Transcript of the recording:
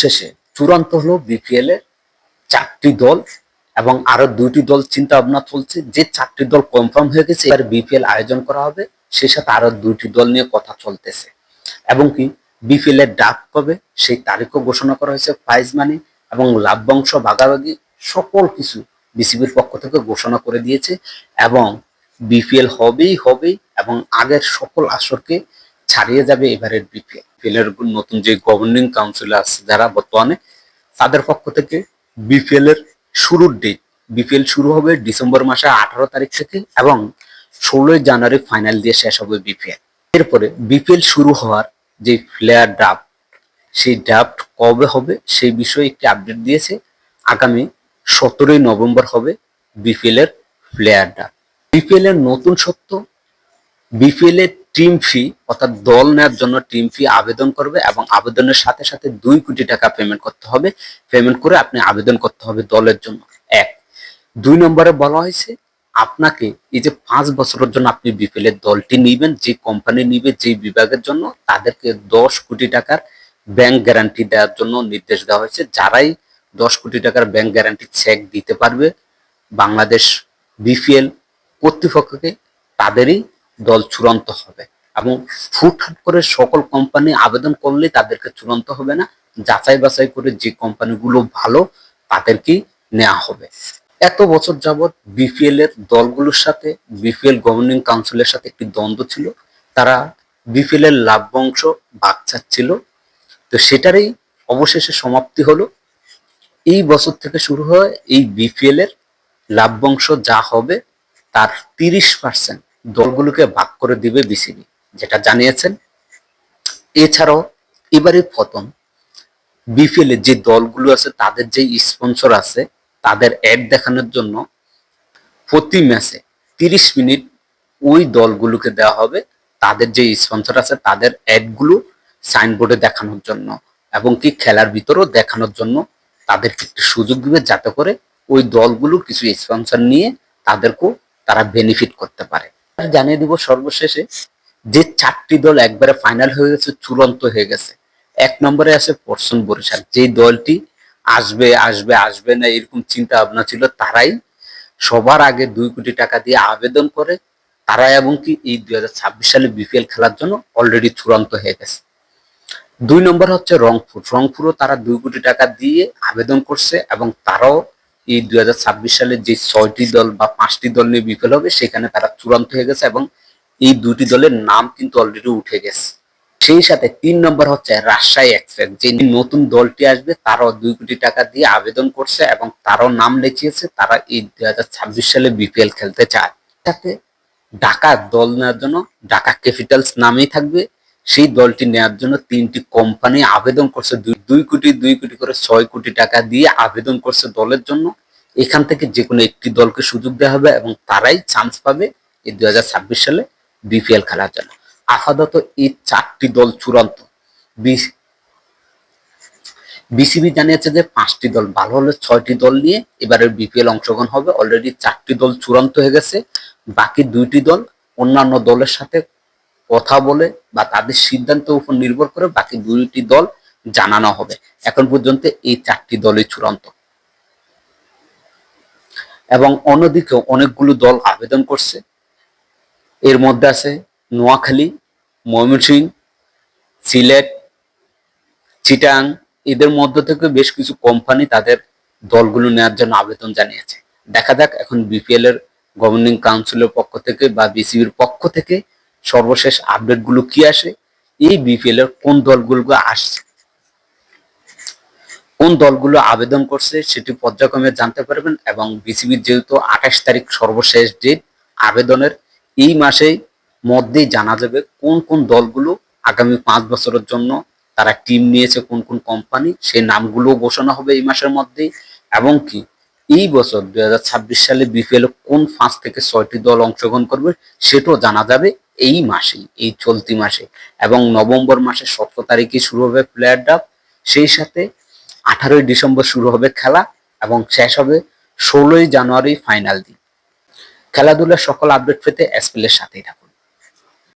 সর্বশেষে চূড়ান্ত হলো বিপিএল এর চারটি দল এবং আরও দুইটি দল চিন্তা ভাবনা চলছে। যে চারটি দল কনফার্ম হয়ে গেছে, এবার বিপিএল আয়োজন করা হবে, সে সাথে আরও দুইটি দল নিয়ে কথা চলতেছে। এবং কি বিপিএল এর ডাক কবে, সেই তারিখও ঘোষণা করা হয়েছে প্রাইজ মানি এবং লাভ্যাংশ ভাগাভাগি, সকল কিছু বিসিবির পক্ষ থেকে ঘোষণা করে দিয়েছে এবং বিপিএল হবেই হবেই এবং আগের সকল আসরকে ছাড়িয়ে যাবে এবারের বিপিএল বিপিএল এর নতুন যে গভর্নিং কাউন্সিল আছে যারা বর্তমানে, তাদের পক্ষ থেকে বিপিএল এর শুরুর ডেট বিপিএল শুরু হবে ডিসেম্বর মাসে আঠারো তারিখ থেকে এবং ষোলোই জানুয়ারি ফাইনাল দিয়ে শেষ হবে বিপিএল। এরপরে বিপিএল শুরু হওয়ার যে প্লেয়ার ড্রাফট সেই ড্রাফট কবে হবে সেই বিষয়ে একটি আপডেট দিয়েছে। আগামী সতেরোই নভেম্বর হবে বিপিএল এর প্লেয়ার ড্রাফট বিপিএল এর নতুন সত্য, বিপিএল এর টিম ফি অর্থাৎ দল নেওয়ার জন্য টিম ফি আবেদন করবে এবং আবেদনের সাথে সাথে দুই কোটি টাকা পেমেন্ট করতে হবে। পেমেন্ট করে আপনি আবেদন করতে হবে দলের জন্য। এক, দুই নম্বরে বলা হয়েছে, আপনাকে এই যে পাঁচ বছরের জন্য আপনি বিপিএল এর দলটি নিবেন, যে কোম্পানি নিবে যে বিভাগের জন্য, তাদেরকে দশ কোটি টাকার ব্যাংক গ্যারান্টি দেওয়ার জন্য নির্দেশ দেওয়া হয়েছে। যারাই দশ কোটি টাকার ব্যাংক গ্যারান্টি চেক দিতে পারবে, বাংলাদেশ বিপিএল কর্তৃপক্ষকে, তাদেরই দল চূড়ান্ত হবে। এবং ফুটহাট করে সকল কোম্পানি আবেদন করলে তাদেরকে চূড়ান্ত হবে না। যাচাই বাছাই করে যে কোম্পানিগুলো ভালো, তাদেরকেই নেওয়া হবে। এত বছর যাবৎ বিপিএল এর দলগুলোর সাথে বিপিএল গভর্নিং কাউন্সিলের সাথে একটি দ্বন্দ্ব ছিল। তারা বিপিএল এর লাভ্যাংশ ভাগ চাচ্ছিল তো সেটারই অবশেষে সমাপ্তি হলো। এই বছর থেকে শুরু হয় এই বিপিএল এর লাভ্যাংশ যা হবে, তার তিরিশ পার্সেন্ট দলগুলোকে ভাগ করে দিবে বিসিবি, যেটা জানিয়েছেন। এছাড়াও এবারে প্রথম বিপিএল যে দলগুলো আছে, তাদের যে স্পন্সর আছে, তাদের অ্যাড দেখানোর জন্য প্রতি ম্যাচে তিরিশ মিনিট ওই দলগুলোকে দেওয়া হবে। তাদের যে স্পন্সর আছে, তাদের অ্যাডগুলো সাইনবোর্ডে দেখানোর জন্য এবং কি খেলার ভিতরেও দেখানোর জন্য তাদেরকে একটু সুযোগ দিবে, যাতে করে ওই দলগুলো কিছু স্পন্সর নিয়ে তাদেরকেও তারা বেনিফিট করতে পারে। জানিয়ে দিব সর্বশেষে যে চারটি দল একবারে ফাইনাল হয়ে গেছে, চূড়ান্ত হয়ে গেছে। এক নম্বরে আছে পরশন বরিশাল। যে দলটি আসবে আসবে আসবে না এরকম চিন্তা ভাবনা ছিল, তারাই সবার আগে দুই কোটি টাকা দিয়ে আবেদন করে, তারা এবং কি এই দুই হাজার ছাব্বিশ সালে বিপিএল খেলার জন্য অলরেডি চূড়ান্ত হয়ে গেছে। দুই নম্বর হচ্ছে রংপুর। রংপুরও তারা দুই কোটি টাকা দিয়ে আবেদন করছে এবং তারাও এই দুই সালে যে ছয়টি দল বা পাঁচটি দল নিয়ে বিফল হবে, সেখানে তারা চূড়ান্ত হয়ে গেছে এবং এই দুটি দলের নাম কিন্তু অলরেডি উঠে গেছে। সেই সাথে তিন নম্বর হচ্ছে রাজশাহী এক্সপ্রেস যে নতুন দলটি আসবে, তারাও দুই কোটি টাকা দিয়ে আবেদন করছে এবং তারাও নাম লিখিয়েছে, তারা এই দুই হাজার ছাব্বিশ সালে বিপিএল খেলতে চায়। সাথে ঢাকা দল নেওয়ার জন্য ঢাকা ক্যাপিটালস নামেই থাকবে। সেই দলটি নেওয়ার জন্য তিনটি কোম্পানি আবেদন করছে। দুই- কোটি, দুই কোটি করে ছয় কোটি টাকা দিয়ে আবেদন করছে দলের জন্য। এখান থেকে যে কোনো একটি দলকে সুযোগ দেওয়া হবে এবং তারাই চান্স পাবে এই দু হাজার ছাব্বিশ সালে বিপিএল খেলার জন্য। আপাতত এই চারটি দল চূড়ান্ত। বিসিবি জানিয়েছে যে পাঁচটি দল ভালো হলে ছয়টি দল নিয়ে এবারের বিপিএল অংশগ্রহণ হবে। অলরেডি চারটি দল চূড়ান্ত হয়ে গেছে। বাকি দুইটি দল অন্যান্য দলের সাথে কথা বলে বা তাদের সিদ্ধান্তের উপর নির্ভর করে বাকি দুইটি দল জানানো হবে। এখন পর্যন্ত এই চারটি দলই চূড়ান্ত। এবং অন্যদিকে অনেকগুলো দল আবেদন করছে। এর মধ্যে আছে নোয়াখালী, ময়মনসিংহ, সিলেট, চিটাং, এদের মধ্য থেকে বেশ কিছু কোম্পানি তাদের দলগুলো নেওয়ার জন্য আবেদন জানিয়েছে। দেখা যাক এখন বিপিএল এর গভর্নিং কাউন্সিলের পক্ষ থেকে বা বিসিবির পক্ষ থেকে সর্বশেষ আপডেটগুলো কি আসে? এই বিপিএল এর কোন দলগুলো আসছে? কোন দলগুলো আবেদন করছে সেটি পর্যায়ক্রমে জানতে পারবেন এবং বিসিবির যেহেতু আঠাশ তারিখ সর্বশেষ ডেট আবেদনের, এই মাসে মধ্যেই জানা যাবে কোন কোন দলগুলো আগামী পাঁচ বছরের জন্য তারা টিম নিয়েছে, কোন কোন কোম্পানি সেই নামগুলো ঘোষণা হবে এই মাসের মধ্যেই। এবং কি, এই বছর দুই হাজার ছাব্বিশ সালে বিপিএল কোন পাঁচ থেকে ছয়টি দল অংশগ্রহণ করবে সেটাও জানা যাবে। এই মাসেই, এই চলতি মাসে এবং নভেম্বর মাসের সতেরো তারিখে শুরু হবে প্লেয়ার ড্রাফ সেই সাথে আঠারোই ডিসেম্বর শুরু হবে খেলা এবং শেষ হবে ষোলোই জানুয়ারি ফাইনাল দিন। খেলাধুলার সকল আপডেট পেতে এসপিএল এর সাথেই থাকুন।